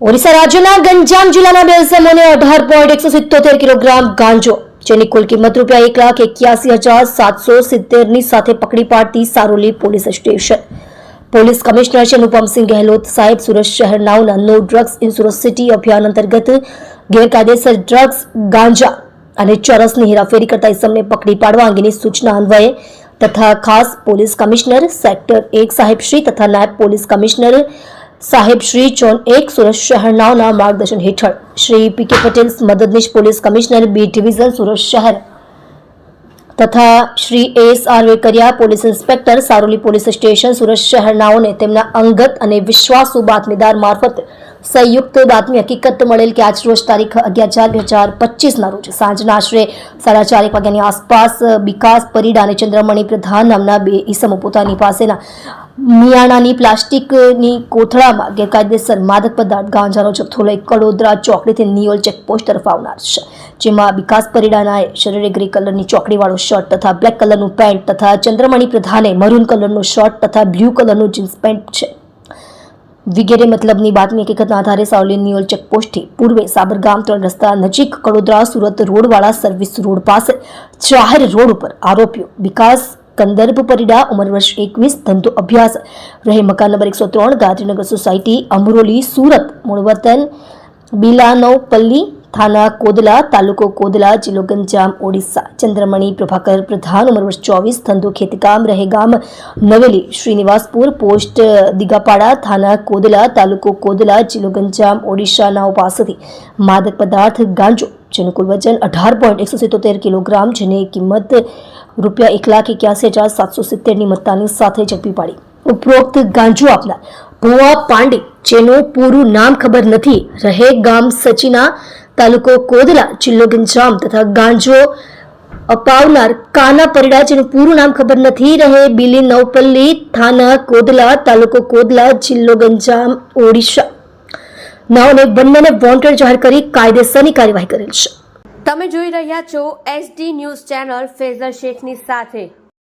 ઓડિશા રાજ્યના ગંજામ જિલ્લાના બે અઢાર પોઈન્ટ એકસો સિત્તોતેર કિલોગ્રામ ગાંજો, જેની કુલ કિંમત રૂપિયા એક લાખ એક્યાસી હજાર સાતસો સિત્તેરની સાથે પકડી પાડતી Saroli police station. Police commissioner Shri Anupamsinh Gehlot સાહેબ, સુરત શહેર નાવના no drugs in Surat city અભિયાન અંતર્ગત ગેરકાયદેસર ડ્રગ્સ, ગાંજા અને ચરસની હેરાફેરી કરતા ઇસમને પકડી પાડવા અંગેની સૂચના અન્વયે તથા ખાસ પોલીસ કમિશનર સેક્ટર એક સાહેબશ્રી તથા નાયબ પોલીસ કમિશનર સાહેબ, શ્રી ચોન એક સુરત શહેર માર્ગદર્શન હેઠળ શ્રી પી કે પટેલ મદદનીશ police commissioner B division Surat શહેર તથા Shri S R Vekariya police inspector Saroli police station Surat શહેરનાઓને તેમના અંગત અને વિશ્વાસુ બાતમીદાર મારફત સંયુક્ત બાતમી હકીકત મળેલ કે આજ રોજ તારીખ અગિયાર ચાર બે હજાર પચીસના રોજ સાંજના આશરે સાડા ચાર એક વાગ્યાની આસપાસ વિકાસ પરીડા અને ચંદ્રમણી પ્રધાન નામના બે ઈસમો પોતાની પાસેના મિયાણાની પ્લાસ્ટિકની કોથળામાં ગેરકાયદેસર માદક પદાર્થ, ગાંજાનો જથ્થો લઈ કડોદરા ચોકડીથી નિયોલ ચેકપોસ્ટ તરફ આવનાર છે, જેમાં વિકાસ પરિડાનાએ શરીરે ગ્રે કલરની ચોકડીવાળો શર્ટ તથા બ્લેક કલરનું પેન્ટ તથા ચંદ્રમણી પ્રધાને મરૂન કલરનો શર્ટ તથા બ્લુ કલરનું જીન્સ પેન્ટ છે. વિગેરે મતલબની બાતમી હકીકતના આધારે સાવલી નિયોલ ચેકપોસ્ટથી પૂર્વે સાબરગામ ત્રણ રસ્તા નજીક કડોદરા સુરત રોડવાળા સર્વિસ રોડ પાસે જાહેર રોડ ઉપર આરોપીઓ વિકાસ કંદર્ભ પરિડા ઉંમર વર્ષ એકવીસ ધંધો અભ્યાસ રહે મકાન નંબર એકસો ત્રણ ગાંધીનગર સોસાયટી અમરોલી સુરત મૂળ વતન બિલાનોપલ્લી થાના કોદલા તાલુકો કોદલા જિલ્લો ગંજામ ઓડિશા ચંદ્રમણી પ્રભાકર પ્રધાન ઉંમર વર્ષ ચોવીસ ધંધો ખેતકામ રહેગામ નવેલી શ્રીનિવાસપુર પોસ્ટ દિગાપાડા થાના કોદલા તાલુકો કોદલા જિલ્લો ગંજામ ઓડિશાના પાસેથી માદક પદાર્થ ગાંજો જેનું કુલ વજન અઢાર પોઈન્ટ એકસો સિત્તોતેર કિલોગ્રામ જેની કિંમત રૂપિયા એક લાખ એક્યાસી હજાર સાતસો સિત્તેરની મત્તાની સાથે ઝડપી પાડી ઉપરોક્ત ગાંજો આપનાર ભુવા પાંડે જેનું પૂરું નામ ખબર નથી રહે ગામ સચિના તાલુકો કોદલા, જિલ્લો ગંજામ તથા ગાંજો અપાવનાર કાના પરિડા જેનું પૂરું નામ ખબર નથી રહે. બિલી નવપલ્લી થાના કોદલા, તાલુકો કોદલા, જિલ્લો ગંજામ, ઓડિશા. નાઓને બંનેને વોન્ટેડ જાહેર કરી કાયદેસરની કાર્યવાહી કરેલ છે. તમે જોઈ રહ્યા છો એસડી ન્યૂઝ ચેનલ ફેઝર શેખની સાથે.